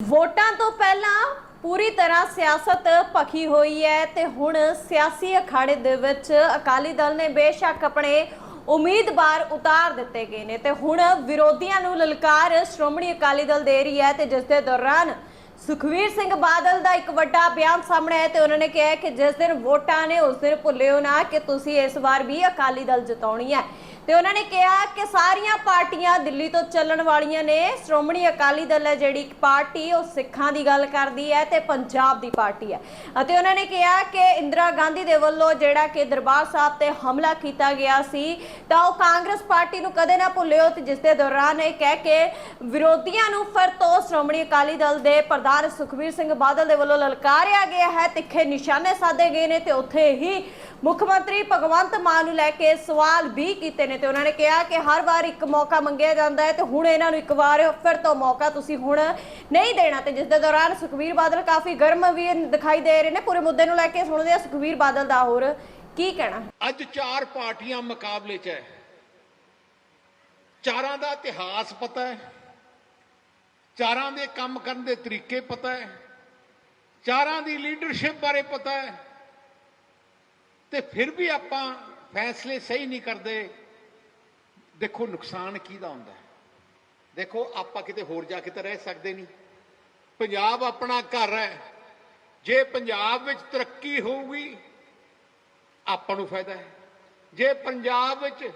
ਵੋਟਾਂ ਤੋਂ ਪਹਿਲਾਂ ਪੂਰੀ ਤਰ੍ਹਾਂ ਸਿਆਸਤ ਭਖੀ ਹੋਈ ਹੈ ਤੇ ਹੁਣ ਸਿਆਸੀ ਅਖਾੜੇ ਦੇ ਵਿੱਚ ਅਕਾਲੀ ਦਲ ਨੇ ਬੇਸ਼ੱਕ ਆਪਣੇ ਉਮੀਦਵਾਰ ਉਤਾਰ ਦਿੱਤੇ ਗਏ ਨੇ ਤੇ ਹੁਣ ਵਿਰੋਧੀਆਂ ਨੂੰ ਲਲਕਾਰ ਸ਼੍ਰੋਮਣੀ ਅਕਾਲੀ ਦਲ ਦੇ ਰਹੀ ਹੈ ਤੇ ਜਿਸ ਦੇ ਦੌਰਾਨ ਸੁਖਵੀਰ ਸਿੰਘ ਬਾਦਲ ਦਾ ਇੱਕ ਵੱਡਾ ਬਿਆਨ ਸਾਹਮਣੇ ਆਇਆ ਤੇ ਉਹਨਾਂ ਨੇ ਕਿਹਾ ਕਿ ਜਿਸ ਦਿਨ ਵੋਟਾਂ ਨੇ ਉਸ ਦਿਨ ਭੁੱਲਿਓ ਨਾ ਕਿ ਤੁਸੀਂ ਇਸ ਵਾਰ ਵੀ ਅਕਾਲੀ ਦਲ ਜਿਤਾਉਣੀ ਹੈ। ਤੇ ਉਹਨਾਂ ਨੇ ਕਿਹਾ ਕਿ ਸਾਰੀਆਂ ਪਾਰਟੀਆਂ ਦਿੱਲੀ ਤੋਂ ਚੱਲਣ ਵਾਲੀਆਂ ਨੇ। ਸ਼੍ਰੋਮਣੀ ਅਕਾਲੀ ਦਲ ਹੈ ਜਿਹੜੀ ਇੱਕ ਪਾਰਟੀ, ਉਹ ਸਿੱਖਾਂ ਦੀ ਗੱਲ ਕਰਦੀ ਹੈ ਤੇ ਪੰਜਾਬ ਦੀ ਪਾਰਟੀ ਹੈ। ਅਤੇ ਉਹਨਾਂ ਨੇ ਕਿਹਾ ਕਿ ਇੰਦਰਾ ਗਾਂਧੀ ਦੇ ਵੱਲੋਂ ਜਿਹੜਾ ਕਿ ਦਰਬਾਰ ਸਾਹਿਬ ਤੇ ਹਮਲਾ ਕੀਤਾ ਗਿਆ ਸੀ, ਤਾਂ ਉਹ ਕਾਂਗਰਸ ਪਾਰਟੀ ਨੂੰ ਕਦੇ ਨਾ ਭੁੱਲਿਓ ਤੇ ਜਿਸ ਦੇ ਦੌਰਾਨ ਇਹ ਕਹਿ ਕੇ ਵਿਰੋਧੀਆਂ ਨੂੰ ਫਿਰ ਤੋਂ ਸ਼੍ਰੋਮਣੀ ਅਕਾਲੀ ਦਲ ਦੇ ਪ੍ਰਧਾਨ ਸੁਖਬੀਰ ਸਿੰਘ ਬਾਦਲ ਦੇ ਵੱਲੋਂ ਲਲਕਾਰਿਆ ਗਿਆ ਹੈ, ਤਿੱਖੇ ਨਿਸ਼ਾਨੇ ਸਾਧੇ ਗਏ ਨੇ ਤੇ ਉੱਥੇ ਹੀ ਮੁੱਖ ਮੰਤਰੀ ਭਗਵੰਤ ਮਾਨ ਨੂੰ ਲੈ ਕੇ ਸਵਾਲ ਵੀ ਕੀਤੇ ਨੇ। ਤੇ ਉਹਨਾਂ ਨੇ ਕਿਹਾ ਕਿ ਹਰ ਵਾਰ ਇੱਕ ਮੌਕਾ ਮੰਗਿਆ ਜਾਂਦਾ ਹੈ ਤੇ ਹੁਣ ਇਹਨਾਂ ਨੂੰ ਇੱਕ ਵਾਰ ਫਿਰ ਤੋਂ ਮੌਕਾ ਤੁਸੀਂ ਹੁਣ ਨਹੀਂ ਦੇਣਾ। ਤੇ ਜਿਸ ਦੇ ਦੌਰਾਨ ਸੁਖਬੀਰ ਬਾਦਲ ਕਾਫੀ ਗਰਮ ਵੀ ਦਿਖਾਈ ਦੇ ਰਹੇ ਨੇ। ਪੂਰੇ ਮੁੱਦੇ ਨੂੰ ਲੈ ਕੇ ਸੁਣਦੇ ਆ ਸੁਖਬੀਰ ਬਾਦਲ ਦਾ ਹੋਰ ਕੀ ਕਹਿਣਾ। ਅੱਜ ਚਾਰ ਪਾਰਟੀਆਂ ਮੁਕਾਬਲੇ 'ਚ ਹੈ। ਚਾਰਾਂ ਦਾ ਇਤਿਹਾਸ ਪਤਾ ਹੈ। ਚਾਰਾਂ ਦੇ ਕੰਮ ਕਰਨ ਦੇ ਤਰੀਕੇ ਪਤਾ ਹੈ। ਚਾਰਾਂ ਦੀ ਲੀਡਰਸ਼ਿਪ ਬਾਰੇ ਪਤਾ ਹੈ। ਤੇ ਫਿਰ ਵੀ ਆਪਾਂ ਫੈਸਲੇ ਸਹੀ ਨਹੀਂ ਕਰਦੇ। ਦੇਖੋ ਨੁਕਸਾਨ ਕਿਹਦਾ ਹੁੰਦਾ ਦੇਖੋ, ਆਪਾਂ ਕਿਤੇ ਹੋਰ ਜਾ ਕੇ ਤਾਂ ਰਹਿ ਸਕਦੇ ਨਹੀਂ। ਪੰਜਾਬ ਆਪਣਾ ਘਰ ਹੈ। ਜੇ ਪੰਜਾਬ ਵਿੱਚ ਤਰੱਕੀ ਹੋਊਗੀ, ਆਪਾਂ ਨੂੰ ਫਾਇਦਾ ਹੈ। ਜੇ ਪੰਜਾਬ ਵਿੱਚ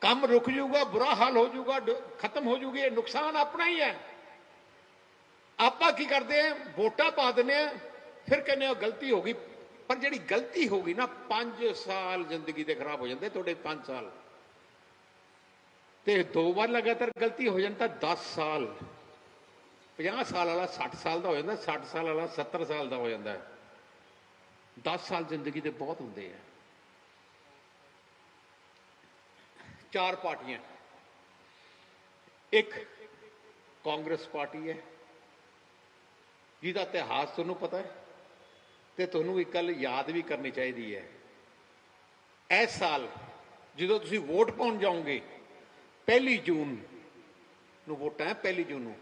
ਕੰਮ ਰੁਕ ਜਾਊਗਾ, ਬੁਰਾ ਹਾਲ ਹੋ ਜਾਊਗਾ ਖਤਮ ਹੋ ਜੂਗੀ ਇਹ ਨੁਕਸਾਨ ਆਪਣਾ ਹੀ ਹੈ। ਆਪਾਂ ਕੀ ਕਰਦੇ ਆ ਵੋਟਾਂ ਪਾ ਦਿੰਦੇ ਆ ਫਿਰ ਕਹਿੰਦੇ ਆ ਗਲਤੀ ਹੋ ਗਈ। ਪਰ ਜਿਹੜੀ ਗਲਤੀ ਹੋ ਗਈ ਨਾ 5 ਸਾਲ ਜ਼ਿੰਦਗੀ ਦੇ ਖਰਾਬ ਹੋ ਜਾਂਦੇ, ਤੁਹਾਡੇ 5 ਸਾਲ। ਤੇ ਦੋ ਵਾਰ ਲਗਾਤਾਰ ਗਲਤੀ ਹੋ ਜਾਂਦਾ ਤਾਂ 10 ਸਾਲ 50 ਸਾਲ ਵਾਲਾ 60 ਸਾਲ ਦਾ ਹੋ ਜਾਂਦਾ 60 ਸਾਲ ਵਾਲਾ 70 ਸਾਲ ਦਾ ਹੋ ਜਾਂਦਾ ਹੈ। 10 ਸਾਲ ਜ਼ਿੰਦਗੀ ਦੇ ਬਹੁਤ ਹੁੰਦੇ ਆ। ਚਾਰ ਪਾਰਟੀਆਂ। ਇੱਕ ਕਾਂਗਰਸ ਪਾਰਟੀ ਹੈ। ਜਿਹਦਾ ਇਤਿਹਾਸ ਤੁਹਾਨੂੰ ਪਤਾ ਹੈ ਤੇ ਤੁਹਾਨੂੰ ਇੱਕ ਗੱਲ ਯਾਦ ਵੀ ਕਰਨੀ ਚਾਹੀਦੀ ਹੈ। ਇਸ ਸਾਲ ਜਦੋਂ ਤੁਸੀਂ ਵੋਟ ਪਾਉਣ ਜਾਓਗੇ ਪਹਿਲੀ ਜੂਨ ਨੂੰ ਵੋਟਾਂ ਹੈ, ਪਹਿਲੀ ਜੂਨ ਨੂੰ।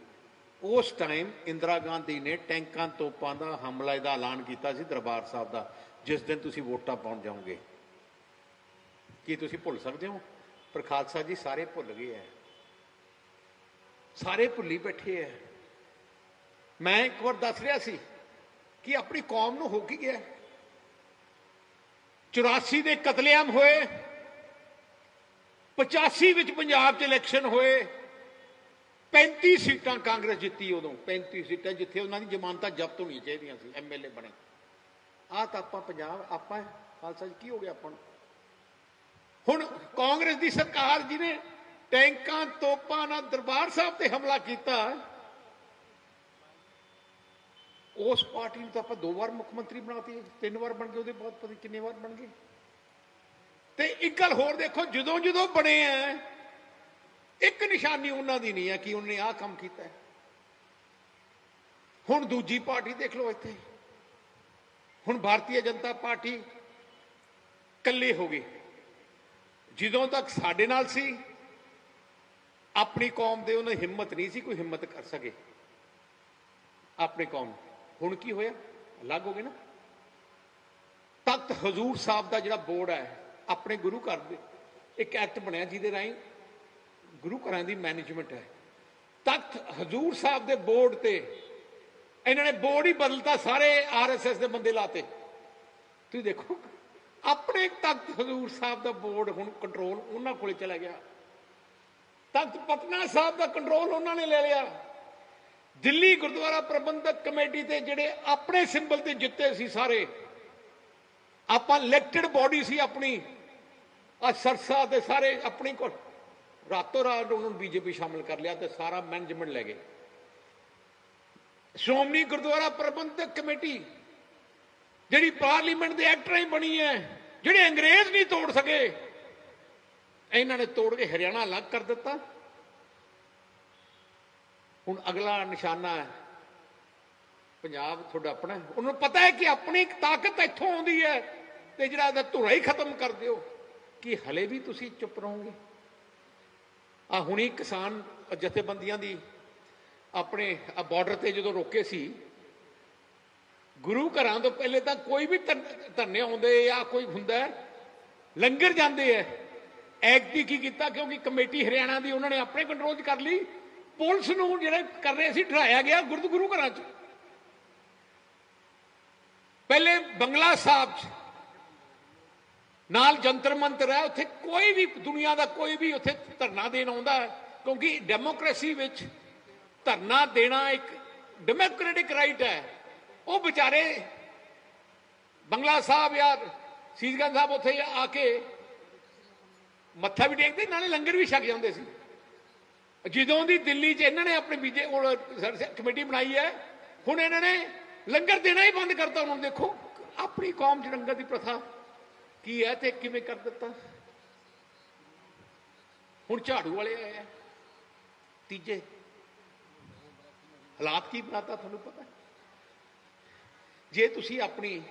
ਉਸ ਟਾਈਮ ਇੰਦਰਾ ਗਾਂਧੀ ਨੇ ਟੈਂਕਾਂ ਤੋਪਾਂ ਦਾ ਹਮਲਾ ਦਾ ਐਲਾਨ ਕੀਤਾ ਸੀ ਦਰਬਾਰ ਸਾਹਿਬ ਦਾ, ਜਿਸ ਦਿਨ ਤੁਸੀਂ ਵੋਟਾਂ ਪਾਉਣ ਜਾਓਗੇ। ਕੀ ਤੁਸੀਂ ਭੁੱਲ ਸਕਦੇ ਹੋ? ਪਰ ਖਾਲਸਾ ਜੀ, ਸਾਰੇ ਭੁੱਲ ਗਏ ਐ। ਸਾਰੇ ਭੁੱਲੀ ਬੈਠੇ ਐ। ਮੈਂ ਇੱਕ ਵਾਰ ਦੱਸ ਰਿਹਾ ਸੀ ਕਿ ਆਪਣੀ ਕੌਮ ਨੂੰ ਹੋ ਕੀ ਗਿਆ? 84 ਦੇ ਕਤਲੇਆਮ ਹੋਏ 85 ਵਿੱਚ ਪੰਜਾਬ 'ਚ ਇਲੈਕਸ਼ਨ ਹੋਏ 35 ਸੀਟਾਂ ਕਾਂਗਰਸ ਜਿੱਤੀ ਉਦੋਂ 35 ਸੀਟਾਂ ਜਿੱਥੇ ਉਹਨਾਂ ਦੀ ਜ਼ਮਾਨਤਾਂ ਜ਼ਬਤ ਹੋਣੀਆਂ ਚਾਹੀਦੀਆਂ ਸੀ ਐਮਐਲਏ ਬਣੇ। ਆਹ ਤਾਂ ਆਪਾਂ ਪੰਜਾਬ, ਆਪਾਂ, ਖਾਲਸਾ ਜੀ, ਕੀ ਹੋ ਗਿਆ ਆਪਾਂ ਨੂੰ? ਹੁਣ ਕਾਂਗਰਸ ਦੀ ਸਰਕਾਰ ਜਿਹਨੇ ਟੈਂਕਾਂ, ਤੋਪਾਂ ਨਾਲ ਦਰਬਾਰ ਸਾਹਿਬ ਤੇ ਹਮਲਾ ਕੀਤਾ, ਉਸ ਪਾਰਟੀ ਨੂੰ ਤਾਂ ਆਪਾਂ ਦੋ ਵਾਰ ਮੁੱਖ ਮੰਤਰੀ ਬਣਾਤੀ, ਤਿੰਨ ਵਾਰ ਬਣ ਗਏ ਉਹਦੇ ਬਹੁਤ ਪਤਾ ਕਿੰਨੇ ਵਾਰ ਬਣ ਗਏ। ਤੇ ਇੱਕ ਗੱਲ ਹੋਰ ਦੇਖੋ, ਜਦੋਂ ਜਦੋਂ ਬਣੇ ਆ ਇੱਕ ਨਿਸ਼ਾਨੀ ਉਹਨਾਂ ਦੀ ਨਹੀਂ ਹੈ ਕਿ ਉਹਨੇ ਆਹ ਕੰਮ ਕੀਤਾ ਹੁਣ ਦੂਜੀ ਪਾਰਟੀ ਦੇਖ ਲਓ ਇੱਥੇ। ਹੁਣ ਭਾਰਤੀ ਜਨਤਾ ਪਾਰਟੀ ਇਕੱਲੀ ਹੋ ਗਈ ਜਦੋਂ ਤੱਕ ਸਾਡੇ ਨਾਲ ਸੀ, ਆਪਣੀ ਕੌਮ ਦੇ ਉਹਨੇ ਹਿੰਮਤ ਨਹੀਂ ਸੀ ਕੋਈ ਹਿੰਮਤ ਕਰ ਸਕੇ। ਆਪਣੀ ਕੌਮ ਹੁਣ ਕੀ ਹੋਇਆ? ਅਲੱਗ ਹੋ ਗਏ ਨਾ। ਤਖਤ ਹਜ਼ੂਰ ਸਾਹਿਬ ਦਾ ਜਿਹੜਾ ਬੋਰਡ ਹੈ ਆਪਣੇ ਗੁਰੂ ਘਰ ਦੇ। ਇੱਕ ਐਕਟ ਬਣਿਆ ਜਿਹਦੇ ਰਾਹੀਂ ਗੁਰੂ ਘਰਾਂ ਦੀ ਮੈਨੇਜਮੈਂਟ ਹੈ। ਤਖਤ ਹਜ਼ੂਰ ਸਾਹਿਬ ਦੇ ਬੋਰਡ ਤੇ ਇਹਨਾਂ ਨੇ ਬੋਰਡ ਹੀ ਬਦਲਤਾ, ਸਾਰੇ ਆਰਐਸਐਸ ਦੇ ਬੰਦੇ ਲਾਤੇ। ਤੁਸੀਂ ਦੇਖੋ, ਆਪਣੇ ਤਖਤ ਹਜ਼ੂਰ ਸਾਹਿਬ ਦਾ ਬੋਰਡ ਹੁਣ ਕੰਟਰੋਲ ਉਹਨਾਂ ਕੋਲੇ ਚਲਾ ਗਿਆ। ਤਖਤ ਪਟਨਾ ਸਾਹਿਬ ਦਾ ਕੰਟਰੋਲ ਉਹਨਾਂ ਨੇ ਲੈ ਲਿਆ। ਦਿੱਲੀ ਗੁਰਦੁਆਰਾ ਪ੍ਰਬੰਧਕ ਕਮੇਟੀ ਤੇ ਜਿਹੜੇ ਆਪਣੇ ਸਿੰਬਲ ਤੇ ਜਿੱਤੇ ਸੀ ਸਾਰੇ, ਆਪਾਂ ਇਲੈਕਟਿਡ ਬਾਡੀ ਸੀ ਆਪਣੀ। ਆ ਸਰਸਾ ਦੇ ਸਾਰੇ ਆਪਣੀ ਕੋਲ। ਰਾਤੋਂ ਰਾਤ ਉਹਨਾਂ ਨੂੰ ਬੀਜੇਪੀ ਸ਼ਾਮਿਲ ਕਰ ਲਿਆ ਤੇ ਸਾਰਾ ਮੈਨੇਜਮੈਂਟ ਲੈ ਗਏ। ਸ਼੍ਰੋਮਣੀ ਗੁਰਦੁਆਰਾ ਪ੍ਰਬੰਧਕ ਕਮੇਟੀ, ਜਿਹੜੀ ਪਾਰਲੀਮੈਂਟ ਦੇ ਐਕਟ ਰਾਹੀਂ ਬਣੀ ਹੈ, ਜਿਹੜੇ ਅੰਗਰੇਜ਼ ਨਹੀਂ ਤੋੜ ਸਕੇ, ਇਹਨਾਂ ਨੇ ਤੋੜ ਕੇ ਹਰਿਆਣਾ ਅਲੱਗ ਕਰ ਦਿੱਤਾ। ਹੁਣ ਅਗਲਾ ਨਿਸ਼ਾਨਾ ਹੈ, ਪੰਜਾਬ ਤੁਹਾਡਾ ਆਪਣਾ ਹੈ। ਉਹਨਾਂ ਨੂੰ ਪਤਾ ਹੈ ਕਿ ਆਪਣੀ ਤਾਕਤ ਇੱਥੋਂ ਆਉਂਦੀ ਹੈ ਤੇ ਜਿਹੜਾ ਇਹਦਾ ਧੁਰਾ ਹੀ ਖਤਮ ਕਰ ਦਿਓ। ਕਿ ਹਲੇ ਵੀ ਤੁਸੀਂ ਚੁੱਪ ਰਹੋਗੇ? ਆ ਹੁਣੀ ਕਿਸਾਨ ਜਥੇਬੰਦੀਆਂ ਦੀ ਆਪਣੇ ਬਾਰਡਰ ਤੇ ਜਦੋਂ ਰੋਕੇ ਸੀ, ਗੁਰੂ ਘਰਾਂ ਤੋਂ ਪਹਿਲੇ ਤਾਂ ਕੋਈ ਵੀ ਧਰਨੇ ਆਉਂਦੇ ਜਾਂ ਕੋਈ ਹੁੰਦਾ ਲੰਗਰ ਜਾਂਦੇ ਐ ਐਕਟੀ ਕੀ ਕੀਤਾ? ਕਿਉਂਕਿ ਕਮੇਟੀ ਹਰਿਆਣਾ ਦੀ ਉਹਨਾਂ ਨੇ ਆਪਣੇ ਕੰਟਰੋਲ 'ਚ ਕਰ ਲਈ। ਪੁਲਿਸ ਨੂੰ ਜਿਹੜੇ ਕਰ ਰਹੇ ਸੀ ਢਰਾਇਆ ਗਿਆ ਗੁਰਦ ਗੁਰੂ ਘਰਾਂ 'ਚ। ਪਹਿਲੇ ਬੰਗਲਾ ਸਾਹਿਬ 'ਚ ਨਾਲ ਜੰਤਰ ਮੰਤਰ ਹੈ, ਉੱਥੇ ਕੋਈ ਵੀ ਦੁਨੀਆ ਦਾ ਕੋਈ ਵੀ ਉੱਥੇ ਧਰਨਾ ਦੇਣ ਆਉਂਦਾ ਹੈ, ਕਿਉਂਕਿ ਡੈਮੋਕ੍ਰੇਸੀ ਵਿੱਚ ਧਰਨਾ ਦੇਣਾ ਇੱਕ ਡੈਮੋਕ੍ਰੈਟਿਕ ਰਾਈਟ ਹੈ। ਉਹ ਵਿਚਾਰੇ ਬੰਗਲਾ ਸਾਹਿਬ ਯਾਰ ਸੀਸਗੰਜ ਸਾਹਿਬ ਉੱਥੇ ਆ ਕੇ ਮੱਥਾ ਵੀ ਟੇਕਦੇ, ਨਾਲੇ ਲੰਗਰ ਵੀ ਛਕ ਜਾਂਦੇ ਸੀ। ਜਦੋਂ ਦੀ ਦਿੱਲੀ 'ਚ ਇਹਨਾਂ ਨੇ ਆਪਣੇ ਬੀਜੇ ਉਹ ਕਮੇਟੀ ਬਣਾਈ ਹੈ, ਹੁਣ ਇਹਨਾਂ ਨੇ ਲੰਗਰ ਦੇਣਾ ਹੀ ਬੰਦ ਕਰਤਾ ਉਹਨਾਂ ਦੇਖੋ, ਆਪਣੀ ਕੌਮ 'ਚ ਲੰਗਰ ਦੀ ਪ੍ਰਥਾ ਕੀ ਹੈ ਤੇ ਕਿਵੇਂ ਕਰ ਦਿੱਤਾ? ਹੁਣ ਝਾੜੂ ਵਾਲੇ ਆਏ ਆ। ਤੀਜੇ। ਹਾਲਾਤ ਕੀ ਬਣਾਤਾ ਤੁਹਾਨੂੰ ਪਤਾ? ਜੇ ਤੁਸੀਂ ਆਪਣੀ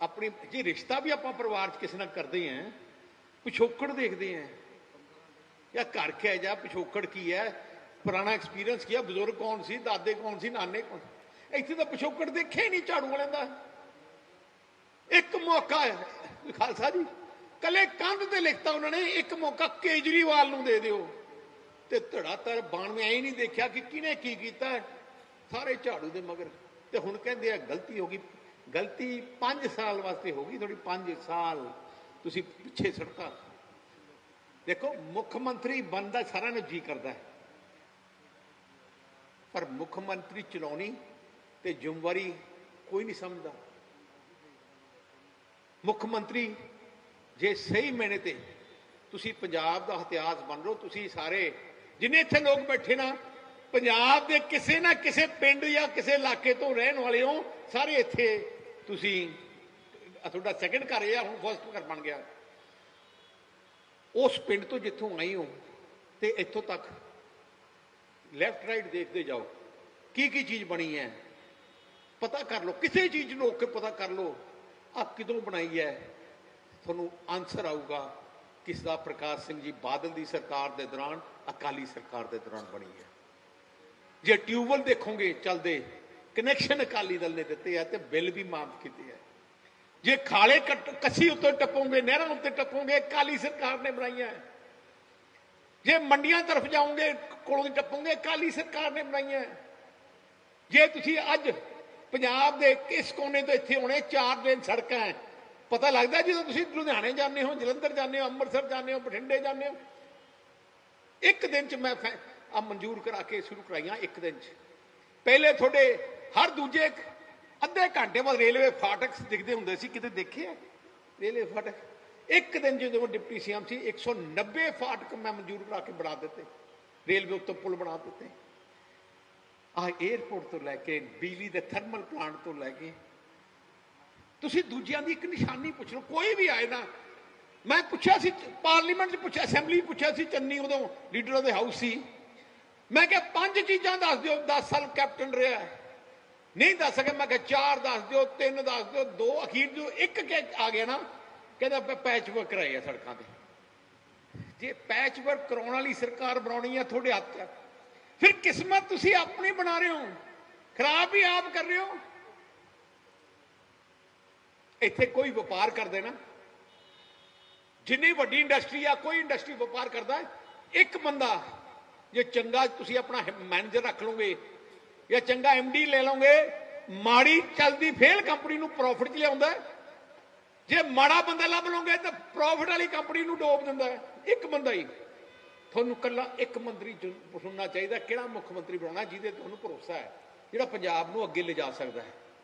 ਆਪਣੀ, ਜੇ ਰਿਸ਼ਤਾ ਵੀ ਆਪਾਂ ਪਰਿਵਾਰ 'ਚ ਕਿਸੇ ਨਾਲ ਕਰਦੇ ਆਂ, ਪਿਛੋਕੜ ਦੇਖਦੇ ਆਂ, ਜਾਂ ਘਰ ਕਿਹਾ ਜਾ, ਪਿਛੋਕੜ ਕੀ ਹੈ? ਪੁਰਾਣਾ ਐਕਸਪੀਰੀਅੰਸ ਕੀ ਹੈ? ਬਜ਼ੁਰਗ ਕੌਣ ਸੀ? ਦਾਦੇ ਕੌਣ ਸੀ? ਨਾਨੇ ਕੌਣ ਇੱਥੇ ਤਾਂ ਪਿਛੋਕੜ ਦੇਖਿਆ ਹੀ ਨਹੀਂ ਝਾੜੂ ਵਾਲਿਆਂ ਦਾ। ਇੱਕ ਮੌਕਾ ਹੈ। ਖਾਲਸਾ ਜੀ। ਕੱਲੇ ਕੰਧ ਤੇ ਲਿਖਤਾ ਉਹਨਾਂ ਨੇ, ਇੱਕ ਮੌਕਾ ਕੇਜਰੀਵਾਲ ਨੂੰ ਦੇ ਦਿਓ। ਤੇ ਧੜਾ ਧੜ ਬਾਣਵੇਂ ਐ ਨਹੀਂ ਦੇਖਿਆ ਕਿ ਕਿਹਨੇ ਕੀ ਕੀਤਾ ਸਾਰੇ ਝਾੜੂ ਦੇ ਮਗਰ। ਤੇ ਹੁਣ ਕਹਿੰਦੇ ਆ, ਗਲਤੀ ਹੋ ਗਈ। ਗਲਤੀ 5 ਸਾਲ ਵਾਸਤੇ ਹੋ ਗਈ ਥੋੜੀ 5 ਸਾਲ। ਤੁਸੀਂ ਪਿੱਛੇ ਸੜਕਾਂ। ਦੇਖੋ, ਮੁੱਖ ਮੰਤਰੀ ਬਣਦਾ ਸਾਰਿਆਂ ਨੂੰ ਜੀ ਕਰਦਾ ਹੈ। ਪਰ ਮੁੱਖ ਮੰਤਰੀ ਚਲਾਉਣੀ ਤੇ ਜ਼ਿੰਮੇਵਾਰੀ ਕੋਈ ਨਹੀਂ ਸਮਝਦਾ। ਮੁੱਖ ਮੰਤਰੀ, ਜੇ ਸਹੀ ਮੈਨੇ ਤੇ ਤੁਸੀਂ ਪੰਜਾਬ ਦਾ ਇਤਿਹਾਸ ਬਣ ਰਹੇ ਤੁਸੀਂ ਸਾਰੇ ਜਿੰਨੇ ਇੱਥੇ ਲੋਕ ਬੈਠੇ ਨਾ, ਪੰਜਾਬ ਦੇ ਕਿਸੇ ਨਾ ਕਿਸੇ ਪਿੰਡ ਜਾਂ ਕਿਸੇ ਇਲਾਕੇ ਤੋਂ ਰਹਿਣ ਵਾਲੇ ਹੋ, ਸਾਰੇ ਇੱਥੇ ਤੁਸੀਂ ਤੁਹਾਡਾ ਸੈਕੰਡ ਘਰ ਹੈ ਹੁਣ ਫਸਟ ਘਰ ਬਣ ਗਿਆ। ਉਸ ਪਿੰਡ ਤੋਂ ਜਿੱਥੋਂ ਆਈ ਹੋ, ਤੇ ਇੱਥੋਂ ਤੱਕ ਲੈਫਟ ਰਾਈਟ ਦੇਖਦੇ ਜਾਓ ਕੀ ਕੀ ਚੀਜ਼ ਬਣੀ ਹੈ? ਪਤਾ ਕਰ ਲਓ, ਕਿਸੇ ਚੀਜ਼ ਨੂੰ ਰੋਕ ਕੇ ਪਤਾ ਕਰ ਲਓ ਆ ਕਿਦੋਂ ਬਣਾਈ ਹੈ? ਤੁਹਾਨੂੰ ਆਨਸਰ ਆਊਗਾ ਕਿਸ ਦਾ ਪ੍ਰਕਾਸ਼ ਸਿੰਘ ਜੀ ਬਾਦਲ ਦੀ ਸਰਕਾਰ ਦੇ ਦੌਰਾਨ, ਅਕਾਲੀ ਸਰਕਾਰ ਦੇ ਦੌਰਾਨ ਬਣੀ ਹੈ। ਜੇ ਟਿਊਬਲ ਦੇਖੋਗੇ ਚੱਲਦੇ ਕਨੈਕਸ਼ਨ ਅਕਾਲੀ ਦਲ ਨੇ ਦਿੱਤੇ ਆ ਤੇ ਬਿੱਲ ਵੀ ਮਾਫ ਕੀਤੇ ਆ। ਜੇ ਖਾਲੇ ਕੱਟ- ਕੱਸੀ ਉੱਤੇ ਟੱਪੋਗੇ, ਨਹਿਰਾਂ ਉੱਤੇ ਟੱਪੋਗੇ, ਅਕਾਲੀ ਸਰਕਾਰ ਨੇ ਬਣਾਈਆਂ। ਜੇ ਮੰਡੀਆਂ ਤਰਫ ਜਾਓਗੇ, ਕੋਲੋਂ ਟੱਪੋਗੇ, ਅਕਾਲੀ ਸਰਕਾਰ ਨੇ ਬਣਾਈਆਂ। ਜੇ ਤੁਸੀਂ ਅੱਜ ਪੰਜਾਬ ਦੇ ਕਿਸ ਕੋਨੇ ਤੋਂ ਇੱਥੇ ਆਉਣੇ? ਚਾਰ ਦਿਨ ਸੜਕਾਂ ਹੈ ਪਤਾ ਲੱਗਦਾ ਜਦੋਂ ਤੁਸੀਂ ਲੁਧਿਆਣੇ ਜਾਂਦੇ ਹੋ, ਜਲੰਧਰ ਜਾਂਦੇ ਹੋ, ਅੰਮ੍ਰਿਤਸਰ ਜਾਂਦੇ ਹੋ, ਬਠਿੰਡੇ ਜਾਂਦੇ ਹੋ? ਇੱਕ ਦਿਨ ਚ ਮੈਂ ਆ ਮਨਜ਼ੂਰ ਕਰਾ ਕੇ ਸ਼ੁਰੂ ਕਰਾਈਆਂ ਇੱਕ ਦਿਨ ਚ। ਪਹਿਲੇ ਤੁਹਾਡੇ ਹਰ ਦੂਜੇ ਅੱਧੇ ਘੰਟੇ ਬਾਅਦ ਰੇਲਵੇ ਫਾਟਕ ਦਿਖਦੇ ਹੁੰਦੇ ਸੀ, ਕਿਤੇ ਦੇਖੇ ਆ ਰੇਲਵੇ ਫਾਟਕ। ਇੱਕ ਦਿਨ ਜਦੋਂ ਮੈਂ ਡਿਪਟੀ ਸੀਐਮ ਸੀ 190 ਫਾਟਕ ਮੈਂ ਮਨਜ਼ੂਰ ਕਰਾ ਕੇ ਬਣਾ ਦਿੱਤੇ। ਰੇਲਵੇ ਉੱਤੇ ਪੁਲ ਬਣਾ ਦਿੱਤੇ। ਆ 에어ਪੋਰਟ ਤੋਂ ਲੈ ਕੇ, ਬਿਜਲੀ ਦੇ ਥਰਮਲ ਪਲਾਂਟ ਤੋਂ ਲੈ ਕੇ। ਤੁਸੀਂ ਦੂਜਿਆਂ ਦੀ ਇੱਕ ਨਿਸ਼ਾਨੀ ਪੁੱਛ ਲਓ, ਕੋਈ ਵੀ ਆਏ ਨਾ। ਮੈਂ ਪੁੱਛਿਆ ਸੀ, ਪਾਰਲੀਮੈਂਟ 'ਚ ਪੁੱਛਿਆ, ਅਸੈਂਬਲੀ ਪੁੱਛਿਆ ਸੀ, ਚੰਨੀ ਉਦੋਂ ਲੀਡਰ ਆਫ ਹਾਊਸ ਸੀ। ਮੈਂ ਕਿਹਾ, ਪੰਜ ਚੀਜ਼ਾਂ ਦੱਸ ਦਿਓ 10 ਸਾਲ ਕੈਪਟਨ ਰਿਹਾ ਨਹੀਂ ਦੱਸ ਸਕਿਆ, ਮੈਂ ਕਿਹਾ, ਚਾਰ ਦੱਸ ਦਿਓ, ਤਿੰਨ ਦੱਸ ਦਿਓ, ਦੋ, ਅਖੀਰ ਜੋ ਇੱਕ ਆ ਗਿਆ ਨਾ, ਕਹਿੰਦਾ ਪੈਚ ਵਰਕ ਕਰਾਏ ਆ ਸੜਕਾਂ ਤੇ। ਜੇ ਪੈਚ ਵਰਕ ਕਰਾਉਣ ਵਾਲੀ ਸਰਕਾਰ ਬਣਾਉਣੀ ਆ ਤੁਹਾਡੇ ਹੱਥ 'ਚ ਫਿਰ ਕਿਸਮਤ ਤੁਸੀਂ ਆਪਣੀ ਬਣਾ ਰਹੇ ਹੋ? ਖਰਾਬ ਵੀ ਆਪ ਕਰ ਰਹੇ ਹੋ? ਇੱਥੇ ਕੋਈ ਵਪਾਰ ਕਰਦੇ ਨਾ। ਜਿੰਨੀ ਵੱਡੀ ਇੰਡਸਟਰੀ ਆ, ਕੋਈ ਇੰਡਸਟਰੀ ਵਪਾਰ ਕਰਦਾ ਇੱਕ ਬੰਦਾ, ਜੇ ਚੰਗਾ ਤੁਸੀਂ ਆਪਣਾ ਮੈਨੇਜਰ ਰੱਖ ਲਓਗੇ ਜਾਂ ਚੰਗਾ ਡੀ ਲੈ ਲਓਗੇ, ਮਾੜੀ ਚੱਲਦੀ ਫੇਲ ਕੰਪਨੀ ਨੂੰ ਪ੍ਰੋਫਿਟ 'ਚ ਲਿਆਉਂਦਾ ਜੇ ਮਾੜਾ ਬੰਦਾ ਲੱਭ ਲਓਗੇ ਤਾਂ ਪ੍ਰੋਫਿਟ ਵਾਲੀ ਕੰਪਨੀ ਨੂੰ ਡੋਬ ਦਿੰਦਾ ਇੱਕ ਬੰਦਾ ਹੀ। ਤੁਹਾਨੂੰ ਕੱਲਾ ਇੱਕ ਮੰਤਰੀ ਚੁਣ- ਚੁਣਨਾ ਚਾਹੀਦਾ, ਕਿਹੜਾ ਮੁੱਖ ਮੰਤਰੀ ਬਣਾਉਣਾ ਜਿਹਦੇ ਤੁਹਾਨੂੰ ਭਰੋਸਾ ਹੈ, ਜਿਹੜਾ ਪੰਜਾਬ ਨੂੰ ਅੱਗੇ ਲਿਜਾ ਸਕਦਾ ਹੈ।